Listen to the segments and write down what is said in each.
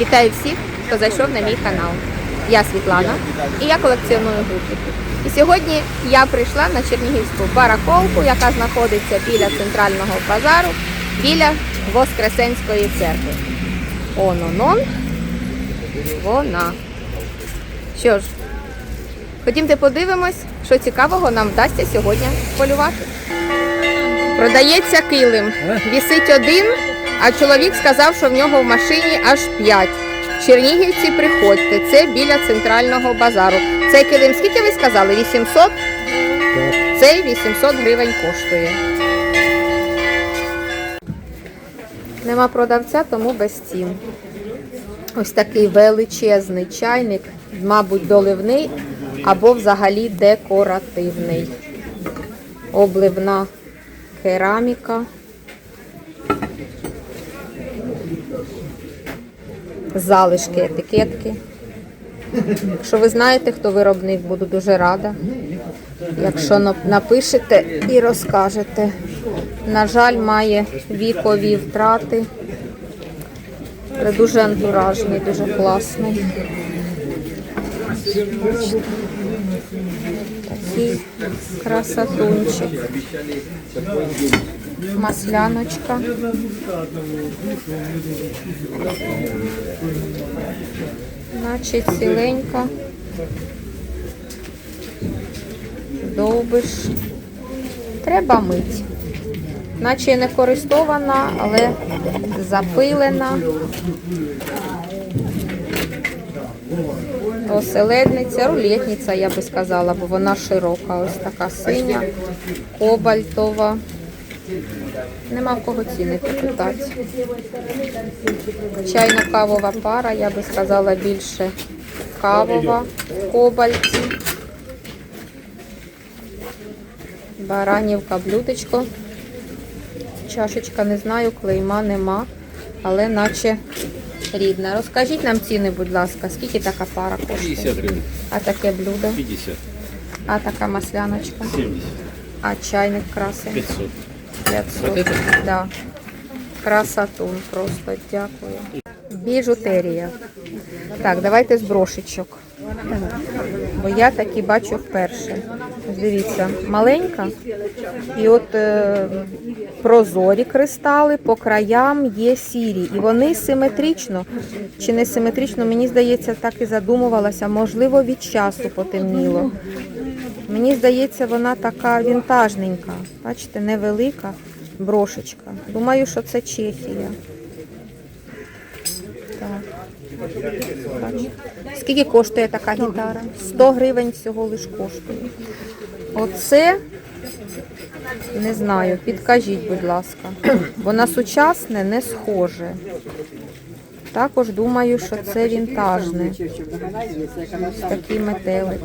Вітаю всіх, хто зайшов на мій канал. Я Світлана і я колекціоную гудзики. І сьогодні я прийшла на Чернігівську барахолку, яка знаходиться біля центрального базару, біля Воскресенської церкви. Он-он-он, вона. Що ж, ходімте подивимось, що цікавого нам вдасться сьогодні полювати. Продається килим. Вісить один, а чоловік сказав, що в нього в машині аж п'ять. Чернігівці, приходьте, це біля центрального базару. Цей килим скільки ви сказали? 800? Цей 800 гривень коштує. Нема продавця, тому без цін. Ось такий величезний чайник, мабуть, доливний або взагалі декоративний. Обливна кераміка. Залишки етикетки. Якщо ви знаєте, хто виробник, буду дуже рада. Якщо напишете і розкажете. На жаль, має вікові втрати. Але дуже антуражний, дуже класний. Такий красотунчик. Масляночка. Наче ціленька. Довбиш. Треба мить. Наче не користована, але запилена. Оселедниця, рулетниця, я би сказала, бо вона широка. Ось така синя, кобальтова. Нема в кого ціни попитати. Чайно-кавова пара, я би сказала, більше кавова кобальті. Баранівка, блюдечко. Чашечка, не знаю, клейма нема, але наче рідна. Розкажіть нам ціни, будь ласка, скільки така пара коштує? 50 гривен. А таке блюдо? 50. А така масляночка? 70. А чайник красень? 500. 500. Вот? Да. Красотун просто, дякую. Біжутерія. Так, давайте з брошечок. Бо я такі бачу вперше. Дивіться, маленька. І от е, прозорі кристали по краям є сірі. І вони симетрично чи не симетрично, мені здається, так і задумувалася. Можливо, від часу потемніло. Мені здається, вона така вінтажненька. Бачите, невелика брошечка. Думаю, що це Чехія. Так. Скільки коштує така гітара? 100 гривень всього лиш коштує. Оце не знаю, підкажіть, будь ласка. Бо на сучасне не схоже. Також думаю, що це вінтажне. Такий метелик.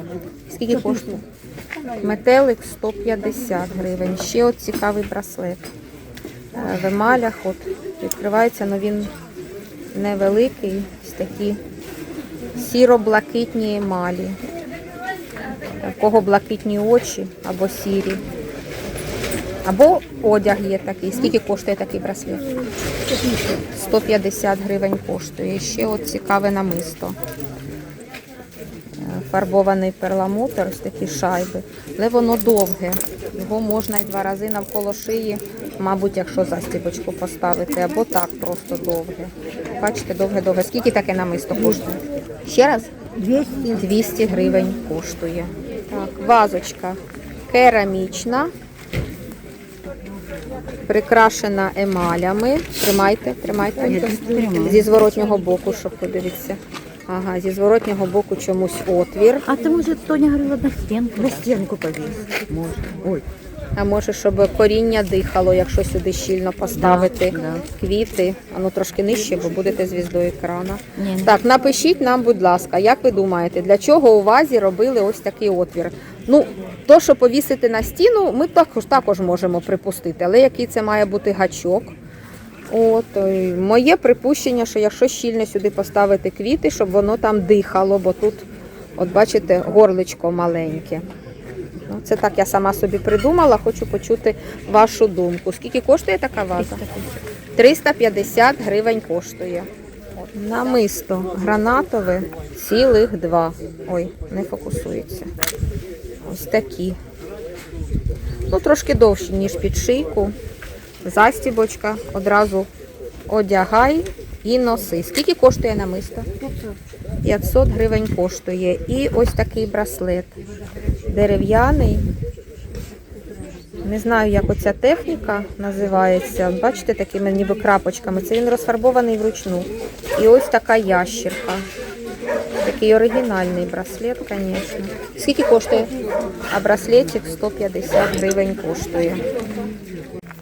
Скільки коштує? Метелик 150 гривень. Ще от цікавий браслет. Е, В емалях от відкривається, але він невеликий. Ось такі сіро-блакитні емалі. У кого блакитні очі або сірі. Або одяг є такий. Скільки коштує такий браслет? 150 гривень коштує. Ще от цікаве намисто. Фарбований перламутр, ось такі шайби. Але воно довге. Його можна і два рази навколо шиї, мабуть, якщо застібочку поставити, або так просто довге. Бачите, довге-довге. Скільки таке намисто коштує? Ще раз? 200. 200 гривень коштує. Так, вазочка керамічна прикрашена емалями. Тримайте, тримайте. Зі зворотнього боку, щоб подивитися. Ага, зі зворотнього боку чомусь отвір. А ты, может, Тоня говорила на стенку? На стенку повесить. Можно. Ой. А може, щоб коріння дихало, якщо сюди щільно поставити Да, да. квіти. А ну трошки нижче, бо будете звіздою екрана. Ні, ні. Так, напишіть нам, будь ласка, як ви думаєте, для чого у вазі робили ось такий отвір? Ну, то, що повісити на стіну, ми також також можемо припустити, але який це має бути гачок? От, е, моє припущення, що якщо щільно сюди поставити квіти, щоб воно там дихало, бо тут, от бачите, горличко маленьке. Ну, це так я сама собі придумала, хочу почути вашу думку. Скільки коштує така ваза? 350 гривень коштує. Намисто гранатове цілих два. Ой, не фокусується. Ось такі. Ну, трошки довші, ніж під шийку. Застібочка. Одразу одягай і носи. Скільки коштує намисто? 500 гривень коштує. І ось такий браслет. Дерев'яний. Не знаю, як оця техніка називається. Бачите, такими ніби крапочками. Це він розфарбований вручну. І ось така ящірка. Такий оригінальний браслет, звісно. Скільки коштує? А браслетик 150 гривень коштує.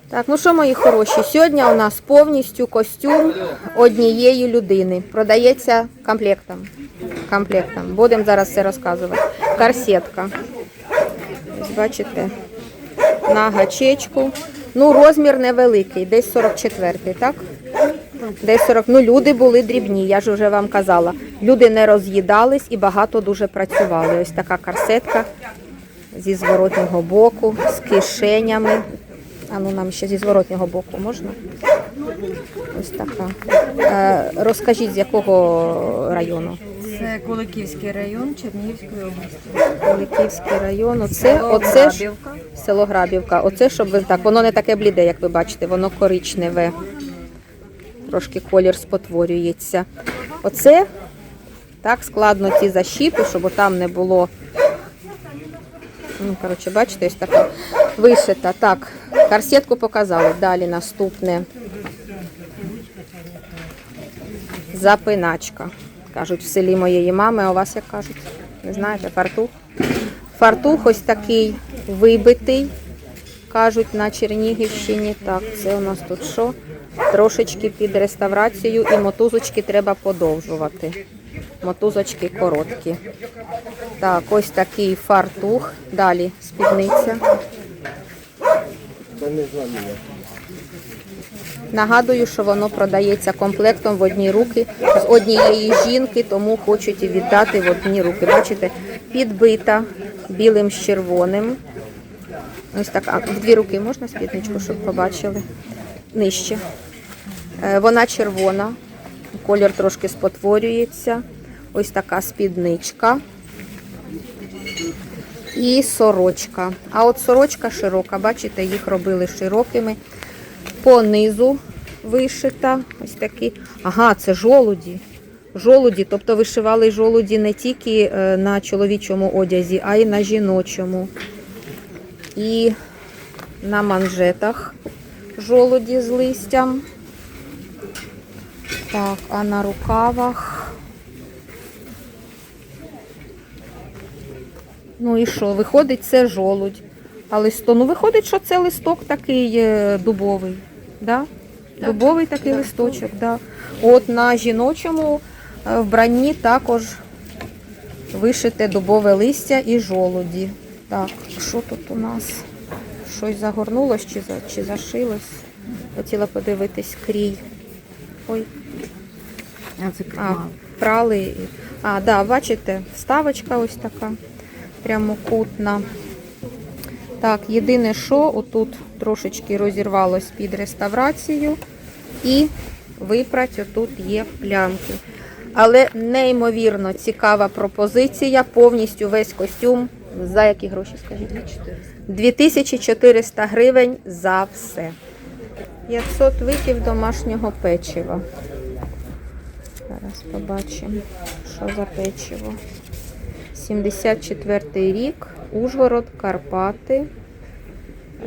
Так, ну що, мої хороші, сьогодні у нас повністю костюм однієї людини. Продається комплектом. комплектом. Будемо зараз все розказувати. Корсетка. Ось бачите, на гачечку. Ну, розмір невеликий, десь 44, так? Десь 40. Ну, люди були дрібні, я ж вже вам казала. Люди не роз'їдались і багато дуже працювали. Ось така корсетка зі зворотнього боку, з кишенями. А ну нам ще зі зворотнього боку можна? Ось така. Е, розкажіть, з якого району? Це Куликівський район Чернігівської області. Великівський район. Оце, оце ж село Грабівка. Оце, щоб ви так, воно не таке бліде, як ви бачите, воно коричневе. Трошки колір спотворюється. Оце так складно ці защіпи, щоб там не було. Ну, коротше, бачите, ось така вишита. Так, корсетку показали. Далі наступне. Запиначка. Кажуть, в селі моєї мами, а у вас як кажуть? Не знаєте, фартух? Фартух ось такий вибитий, кажуть, на Чернігівщині. Так, це у нас тут що? Трошечки під реставрацію і мотузочки треба подовжувати. Мотузочки короткі. Так, ось такий фартух. Далі спідниця. Нагадую, що воно продається комплектом в одні руки з однієї жінки, тому хочуть віддати в одні руки. Бачите, підбита білим з червоним. Ось так, а в дві руки можна спідничку, щоб побачили? Нижче. Е, Вона червона, колір трошки спотворюється. Ось така спідничка. І сорочка. А от сорочка широка, бачите, їх робили широкими. По низу вишита. Ось такі. Ага, це жолуді. Жолуді, тобто вишивали жолуді не тільки е, на чоловічому одязі, а й на жіночому. І на манжетах жолуді з листям. Так, а на рукавах. Ну і що? Виходить, це жолудь. А листо, ну виходить, що це листок такий е, дубовий. Да? Дубовий такий листочок, да. От на жіночому е, вбранні також вишите дубове листя і жолуді. Так, що тут у нас? Щось загорнулось чи, за, чи зашилось? Хотіла подивитись крій. Ой, А це а, прали. А, да, бачите, вставочка ось така прямокутна. Так, єдине, що отут трошечки розірвалось під реставрацію і випрать отут є плямки. Але неймовірно цікава пропозиція, повністю весь костюм. За які гроші, скажіть? 2400 гривень за все. 500 видів домашнього печива. Зараз побачимо, що за печиво. 74 рік, Ужгород, Карпати,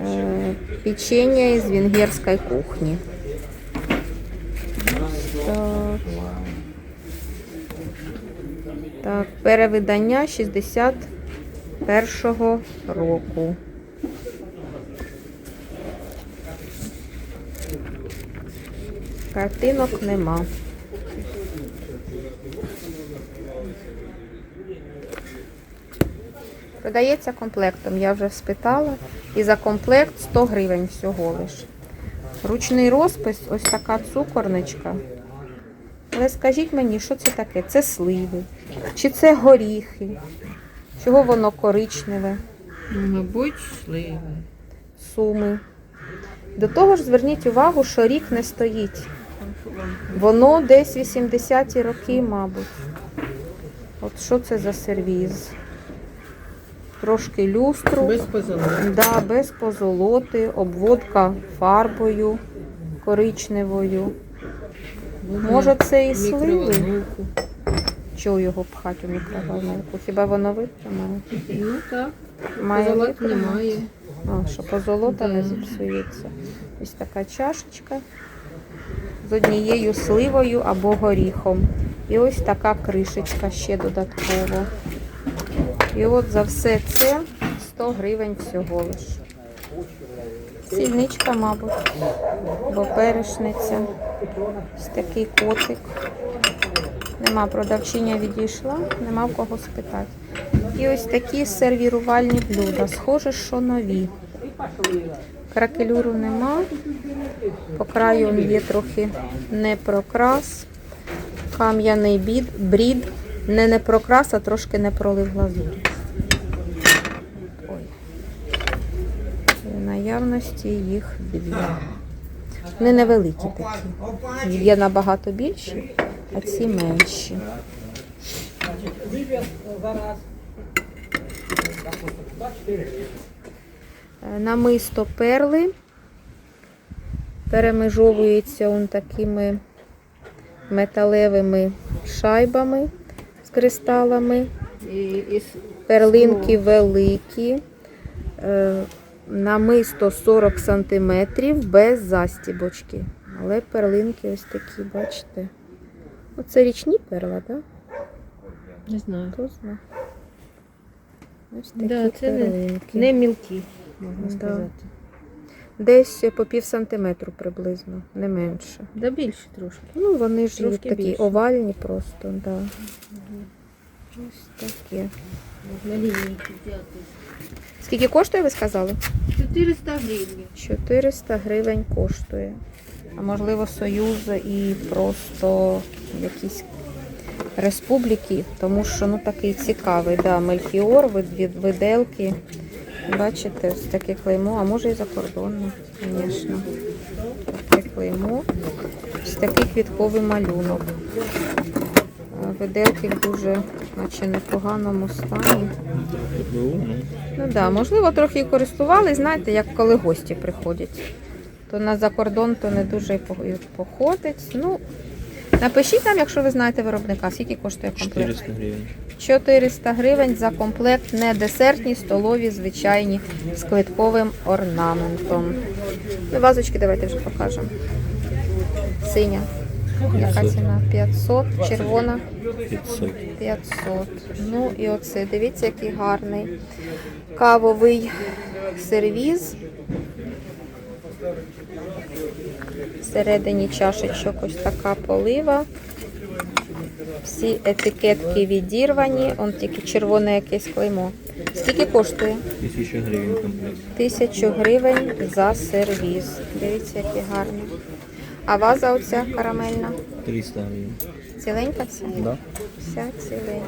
е, печення із венгерської кухні. Так. Так, перевидання 61-го року. Картинок нема. Продається комплектом, я вже спитала. І за комплект 100 гривень всього лиш. Ручний розпис, ось така цукорничка. Але скажіть мені, що це таке? Це сливи? Чи це горіхи? Чого воно коричневе? Мабуть, сливи. Суми. До того ж, зверніть увагу, що рік не стоїть. Воно десь 80-ті роки, мабуть. От що це за сервіз? Трошки люстру. Без позолоти. Да, без позолоти, обводка фарбою коричневою. Може, це і сливи? Чого його пхати у мікроволновку? Хіба воно витримає? Ну так, Має позолот немає. А, що позолота не зіпсується. Ось така чашечка з однією сливою або горіхом. І ось така кришечка ще додатково. І от за все це 100 гривень всього лиш. Сільничка, мабуть, або перешниця. Ось такий котик. Нема продавчиня відійшла, нема в кого спитати. І ось такі сервірувальні блюда. Схоже, що нові. Кракелюру нема. По краю є трохи не прокрас. Кам'яний брід. Не не прокрас, а трошки не пролив глазурі. Ой. Наявності їх дві. Вони невеликі такі. Є набагато більші, а ці менші. Е, Намисто перли перемежовується он такими металевими шайбами з кристалами. Перлинки великі. Е, Намисто 40 см без застібочки. Але перлинки ось такі, бачите. Оце річні перла, так? не знаю. Хто знає? Ось такі Да, це не- перлинки. Не мілкі, можна Да. сказати. Десь по пів сантиметру приблизно, не менше. Да більше трошки. Ну, вони ж Трошки такі більше. овальні просто, да. Ось таке. На лінійки взяти. Скільки коштує, ви сказали? 400 гривень. 400 гривень коштує. А можливо, Союз і просто якісь республіки, тому що ну такий цікавий, да, мельхіор, виделки. Бачите, ось таке клеймо, а може і закордонне, звісно. Таке клеймо. Ось такий квітковий малюнок. Виделки в дуже, наче непоганому стані. Ну да, можливо, трохи і знаєте, як коли гості приходять. То на закордон то не дуже і походить. Ну, напишіть нам, якщо ви знаєте виробника, скільки коштує комплект. 400 гривень. 400 гривень за комплект не десертні, столові, звичайні, з квитковим орнаментом. Ну, вазочки давайте вже покажемо. Синя. Яка ціна? 500, червона 500. 500. Ну і оце, дивіться, який гарний кавовий сервіз. Всередині чашечок ось така полива. Всі етикетки відірвані, он тільки червоне якесь клеймо. Скільки коштує? 1000 гривень комплект. Тисячу гривень за сервіз. Дивіться, який гарний. А ваза оця карамельна. 300 гривень. Ціленька вся? Да? Вся ціленька.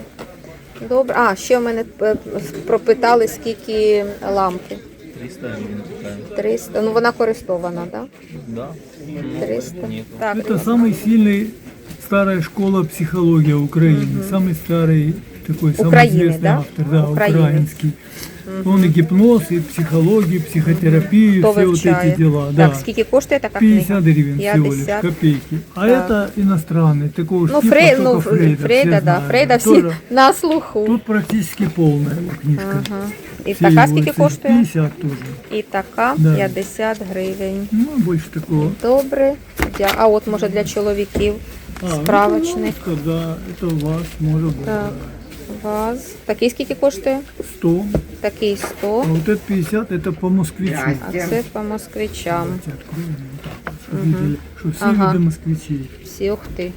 Добре. А, ще в мене е, пропитали, скільки лампи. 300 гривень така. 300. Ну вона користована, так? Да? Да? 300. Нет. Так, Это самый сильный старая школа психологии Украины. Самый старый такой, самый Украины, известный да? автор, да, Украины. украинский. Он и гипноз, и психологию, психотерапию, хто все вот вивчає? эти дела. Так, да. скільки коштує така книга? 50 гривен всего лишь, 50. копейки. А Так. это иностранный, такого ж Ну, типа, Фрей, только ну, Фрейда, Фрейда, все да, знают. Фрейда всі Тоже на слуху. Тут практически полная его книжка. Ага. І Все така его скільки эти коштує? 50 тоже. І така Да. 50 гривень. Ну, больше такого. Добре. Дя- А от може для чоловіків А, ну, справочник. это лампочка, да, это у вас может быть. Так. Ваз. Такий скільки коштує? 100. Такий 100. А вот это 50, это по москвичу. А це по москвичам. Давайте откроем вот так вот, чтобы видели, что все Ага. виды москвичей. Всі ух ти.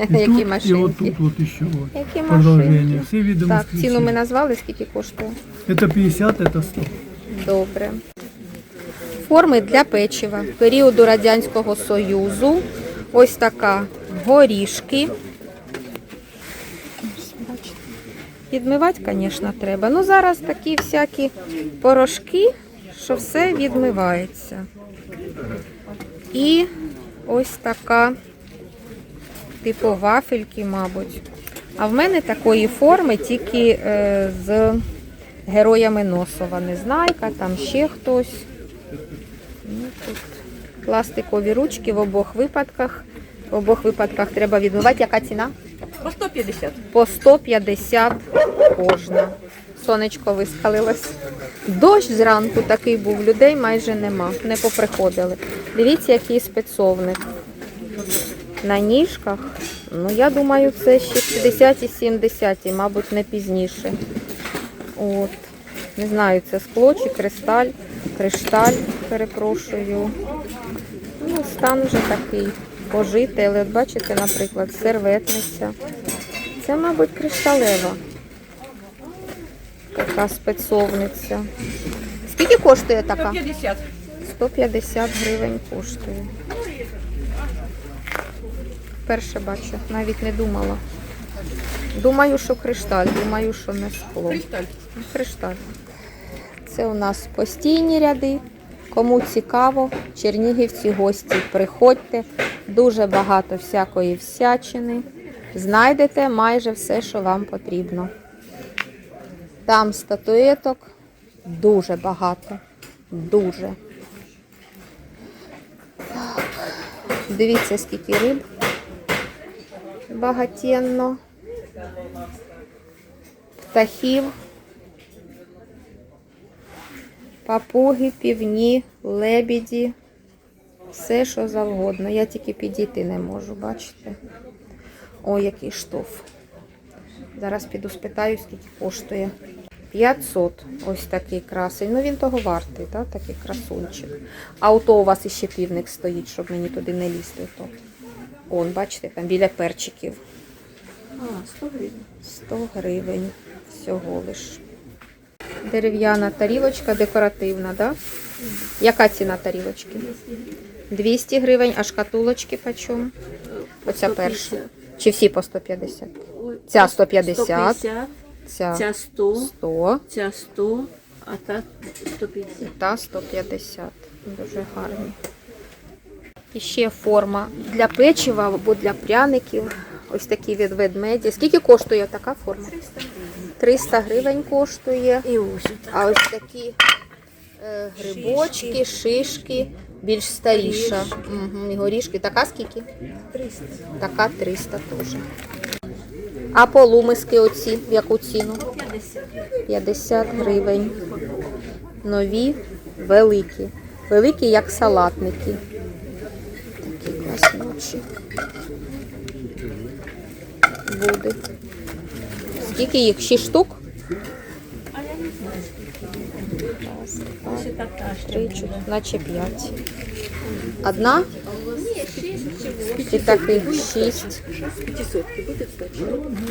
И Які тут, и вот машинки. тут вот еще вот. Які Продолжение. машинки. Все виды Так, москвичей. ціну ми назвали, скільки коштує? Это 50, это 100. Добре. Форми для печива періоду Радянського Союзу. Ось така горішки. Відмивати, звісно, треба. Ну, зараз такі всякі порошки, що все відмивається. І ось така, типу вафельки, мабуть. А в мене такої форми тільки е, з героями Носова. Незнайка, там ще хтось. Ну, тут пластикові ручки в обох випадках. В обох випадках треба відмивати. Яка ціна? По 150. По 150 кожна. Сонечко вискалилось. Дощ зранку такий був, людей майже нема, не поприходили. Дивіться, який спецовник. На ніжках. Ну, я думаю, це 60-ті, 70-ті, мабуть, не пізніше. От. Не знаю, це скло чи кристаль, кришталь, перепрошую. Ну, стан вже такий пожитий, але от бачите, наприклад, серветниця. Це, мабуть, кришталева. Така спецовниця. Скільки коштує така? 50. 150 гривень коштує. Перше бачу, навіть не думала. Думаю, що кришталь, думаю, що не скло. Кристаль. Кришталь. Це у нас постійні ряди. Кому цікаво, чернігівці гості, приходьте. Дуже багато всякої всячини. Знайдете майже все, що вам потрібно. Там статуеток дуже багато. Дуже. Дивіться, скільки риб. Багатенно. Птахів. Папуги, півні, лебіді, все, що завгодно. Я тільки підійти не можу, бачите? Ой, який штоф. Зараз піду спитаю, скільки коштує. 500. Ось такий красень. Ну він того вартий, так? такий красунчик. А ото у вас іще півник стоїть, щоб мені туди не лізти. То. Он, бачите, там біля перчиків. А, 100 гривен. 100 гривень всього лиш. Дерев'яна тарілочка декоративна, да? Яка ціна тарілочки? 200 гривень, а шкатулочки почем? Оця перша. Чи всі по 150? Ця 150. 150, Ця ця 100, 100, ця 100, а та 150. та 150. Дуже гарні. І ще форма для печива або для пряників. Ось такі від ведмеді. Скільки коштує така форма? 300 гривень коштує. І ось. А ось такі е, грибочки, шишки, більш старіша. Угу, і горішки. Така скільки? 300. Така 300 теж. А полумиски оці, в яку ціну? 50. 50 гривень. Нові, великі. Великі, як салатники. Такі класнючі. Буде. Скільки їх? 6 штук? Раз, два, Ось така ще. три, чотири, наче п'ять. Одна? І таких шість. 500 буде, кстати.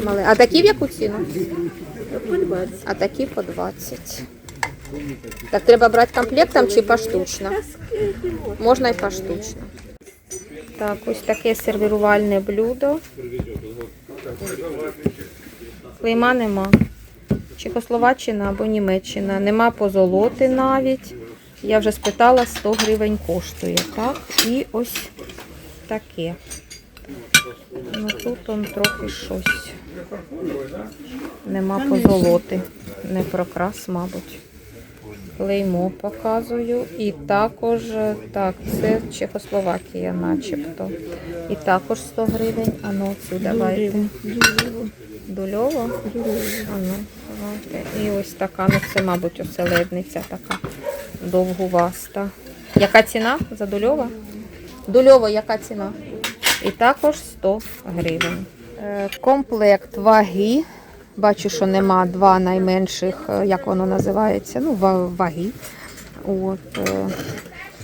Мали. А такі в яку ціну? А такі по 20. Так треба брати комплектом чи поштучно? Можна і поштучно. Так, ось таке сервірувальне блюдо. Клейма нема. Чехословаччина або Німеччина. Нема позолоти навіть. Я вже спитала, 100 гривень коштує. Так, і ось таке. Ну тут он трохи щось. Нема позолоти. Не прокрас, мабуть. Клеймо показую. І також, так, це Чехословакія начебто. І також 100 гривень. А ну давайте. Дульово? А ну. І ось така, ну це, мабуть, оселедниця така довгуваста. Яка ціна за дульово? Дульово, яка ціна? І також 100 гривень. Е, Комплект ваги. Бачу, що нема два найменших, е, як воно називається, ну, ваги. От, е,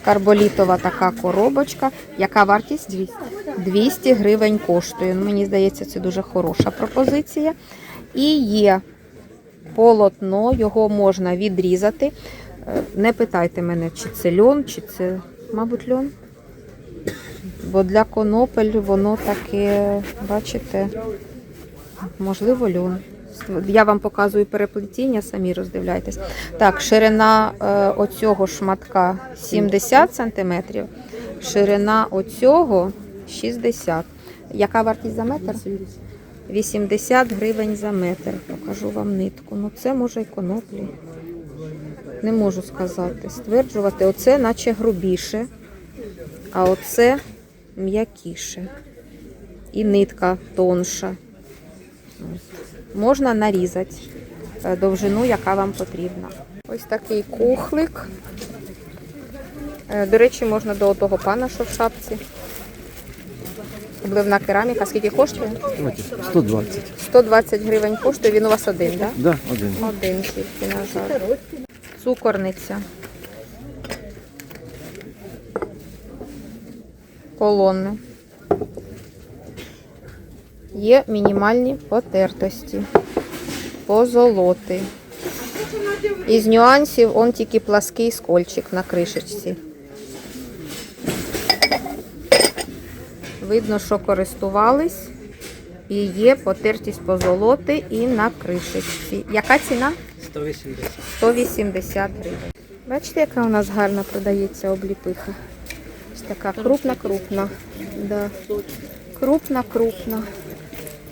карболітова така коробочка. Яка вартість? 200. 200 гривень коштує. Ну, мені здається, це дуже хороша пропозиція. І є полотно, його можна відрізати. Е, Не питайте мене, чи це льон, чи це, мабуть, льон. Бо для конопель воно таке, бачите, можливо, льон. Я вам показую переплетіння, самі роздивляйтесь. Так, ширина е, оцього шматка 70 см, Ширина оцього 60. Яка вартість за метр? 80 гривень за метр. Покажу вам нитку. Ну це може й коноплі. Не можу сказати. Стверджувати, оце наче грубіше, а оце м'якіше. І нитка тонша. Можна нарізати е, довжину, яка вам потрібна. Ось такий кухлик. Е, До речі, можна до того пана, що в шапці. Обливна кераміка. Скільки коштує? 120. 120 гривень коштує. Він у вас один, так? Да, один. Да? Один тільки, на жаль. Цукорниця. Колони. Є мінімальні потертості. Позолоти. Із нюансів он тільки плаский скольчик на кришечці. Видно, що користувались. І є потертість позолоти і на кришечці. Яка ціна? 180. 180 гривень. Бачите, яка у нас гарна продається обліпиха. Ось така крупна-крупна. Да. Крупна-крупна.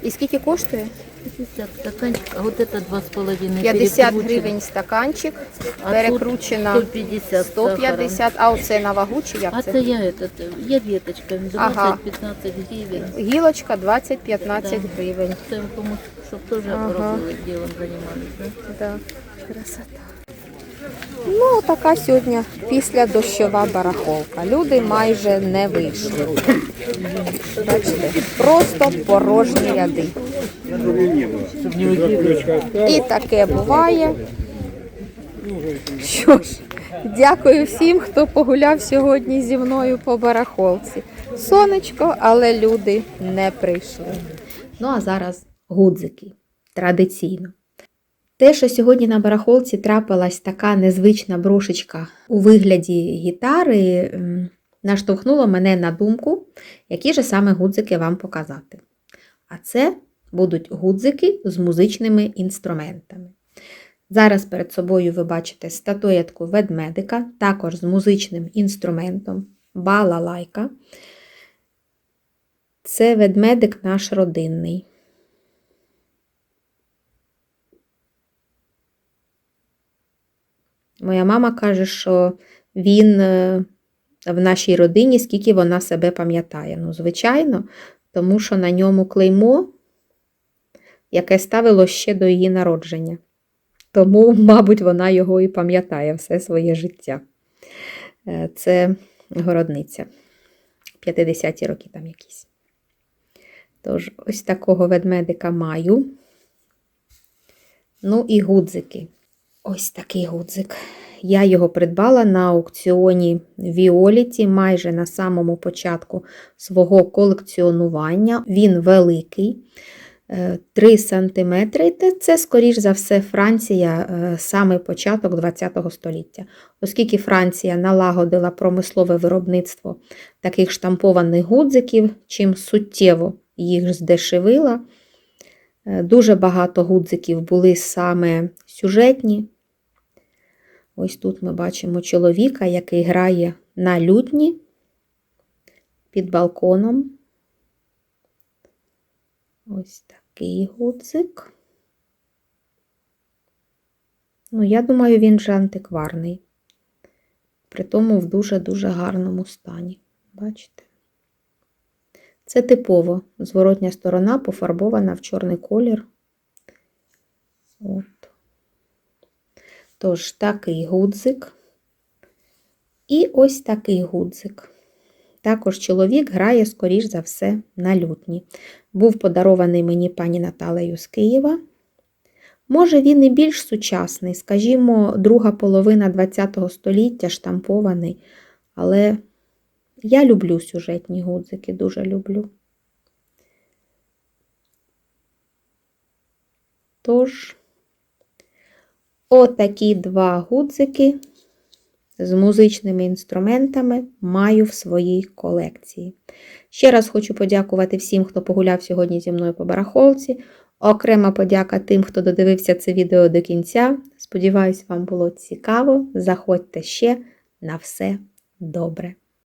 І скільки коштує? 50 стаканчик, а вот это 2,5 50 гривень стаканчик, А перекручена 150 150, а оце на вагу чи як А це? це я этот, я веточка, 20-15 Ага. гривень. Гілочка 20-15 Да. гривень. Це комусь, щоб теж Ага. робили, ділом займалися. Да. Красота. Ну, така сьогодні після дощова барахолка. Люди майже не вийшли. Бачите, просто порожні ряди. І таке буває. Що ж, дякую всім, хто погуляв сьогодні зі мною по барахолці. Сонечко, але люди не прийшли. Ну а зараз гудзики. Традиційно. Те, що сьогодні на барахолці трапилась така незвична брошечка у вигляді гітари, наштовхнуло мене на думку, які же саме гудзики вам показати. А це будуть гудзики з музичними інструментами. Зараз перед собою ви бачите статуетку ведмедика, також з музичним інструментом балалайка. Це ведмедик наш родинний. Моя мама каже, що він е, в нашій родині, скільки вона себе пам'ятає. Ну, звичайно, тому що на ньому клеймо, яке ставило ще до її народження. Тому, мабуть, вона його і пам'ятає все своє життя. Е, Це городниця. 50-ті роки там якісь. Тож, ось такого ведмедика маю. Ну і гудзики. Ось такий гудзик. Я його придбала на аукціоні Віоліті майже на самому початку свого колекціонування. Він великий, е, 3 см. Це, скоріш за все, Франція, е, саме початок ХХ століття. Оскільки Франція налагодила промислове виробництво таких штампованих гудзиків, чим суттєво їх здешевила. Е, Дуже багато гудзиків були саме сюжетні. Ось тут ми бачимо чоловіка, який грає на лютні під балконом. Ось такий гудзик. Ну, я думаю, він вже антикварний. Притому в дуже-дуже гарному стані. Бачите? Це типово. Зворотня сторона пофарбована в чорний колір. От. Тож, такий гудзик. І ось такий гудзик. Також чоловік грає, скоріш за все, на лютні. Був подарований мені пані Наталею з Києва. Може, він і більш сучасний, скажімо, друга половина ХХ століття штампований, але я люблю сюжетні гудзики, дуже люблю. Тож, отакі два гудзики з музичними інструментами маю в своїй колекції. Ще раз хочу подякувати всім, хто погуляв сьогодні зі мною по барахолці. Окрема подяка тим, хто додивився це відео до кінця. Сподіваюсь, вам було цікаво. Заходьте ще на все добре.